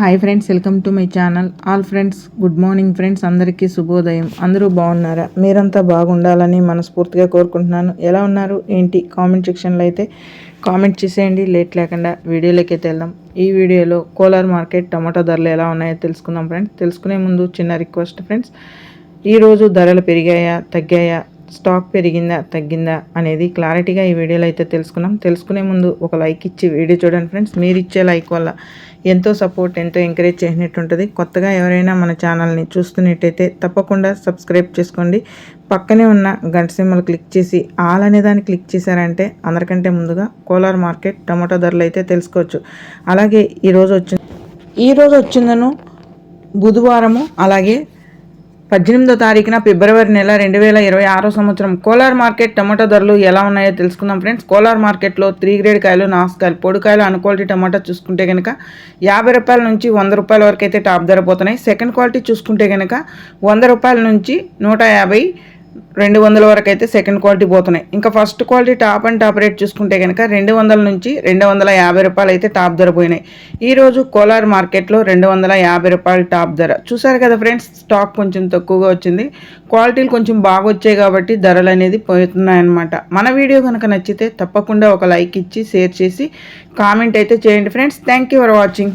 Hi friends welcome to my channel all friends good morning friends అందరికీ శుభోదయం. అందరూ బాగున్నారా? మీరంతా బాగుండాలని మనస్ఫూర్తిగా కోరుకుంటున్నాను. ఎలా ఉన్నారు? ఏంటి? కామెంట్ సెక్షన్లో అయితే కామెంట్ చేసేయండి. లేట్ లేకుండా వీడియోలోకి అయితే వెళ్దాం. ఈ వీడియోలో కోలార్ మార్కెట్ టమాటో ధరలు ఎలా ఉన్నాయో తెలుసుకుందాం ఫ్రెండ్స్ తెలుసుకునే ముందు చిన్న రిక్వెస్ట్ ఫ్రెండ్స్ ఈరోజు ధరలు పెరిగాయా? తగ్గాయా? స్టాక్ పెరిగిందా తగ్గిందా అనేది క్లారిటీగా ఈ వీడియోలో అయితే తెలుసుకున్నాం. తెలుసుకునే ముందు ఒక లైక్ ఇచ్చి వీడియో చూడండి ఫ్రెండ్స్. మీరు ఇచ్చే లైక్ వల్ల ఎంతో సపోర్ట్ ఎంతో ఎంకరేజ్ చేసినట్టు ఉంటుంది. కొత్తగా ఎవరైనా మన ఛానల్ని చూస్తున్నట్టయితే తప్పకుండా సబ్స్క్రైబ్ చేసుకోండి. పక్కనే ఉన్న గంట సింబల్ క్లిక్ చేసి ఆల్ అనే దాన్ని క్లిక్ చేశారంటే అందరికంటే ముందుగా కోలార్ మార్కెట్ టమాటో ధరలు అయితే తెలుసుకోవచ్చు. అలాగే ఈరోజు వచ్చింది ఈరోజు వచ్చిందను బుధవారము అలాగే పద్దెనిమిదో తారీఖున ఫిబ్రవరి నెల రెండు వేల ఇరవై ఆరో సంవత్సరం కోలార్ మార్కెట్ టమాటో ధరలు ఎలా ఉన్నాయో తెలుసుకుందాం ఫ్రెండ్స్. కోలార్ మార్కెట్లో త్రీ గ్రేడ్ కాయలు నాసుకాయలు పొడికాయలు అన్క్వాలిటీ టమాటా చూసుకుంటే కనుక యాభై రూపాయల నుంచి వంద రూపాయల వరకు అయితే టాప్ ధర పోతున్నాయి. సెకండ్ క్వాలిటీ చూసుకుంటే కనుక వంద రూపాయల నుంచి నూట యాభై రెండు వందల వరకు అయితే సెకండ్ క్వాలిటీ పోతున్నాయి. ఇంకా first quality top and top rate చూసుకుంటే కనుక రెండు వందల నుంచి రెండు వందల యాభై రూపాయలు అయితే టాప్ ధర పోయినాయి. ఈరోజు కోలార్ మార్కెట్లో రెండు వందల యాభై రూపాయలు టాప్ ధర. చూసారు కదా ఫ్రెండ్స్ స్టాక్ కొంచెం తక్కువగా వచ్చింది. క్వాలిటీలు కొంచెం బాగా వచ్చాయి కాబట్టి ధరలు అనేది పోతున్నాయన్నమాట. మన వీడియో కనుక నచ్చితే తప్పకుండా ఒక లైక్ ఇచ్చి షేర్ చేసి కామెంట్ అయితే చేయండి. Friends thank you for watching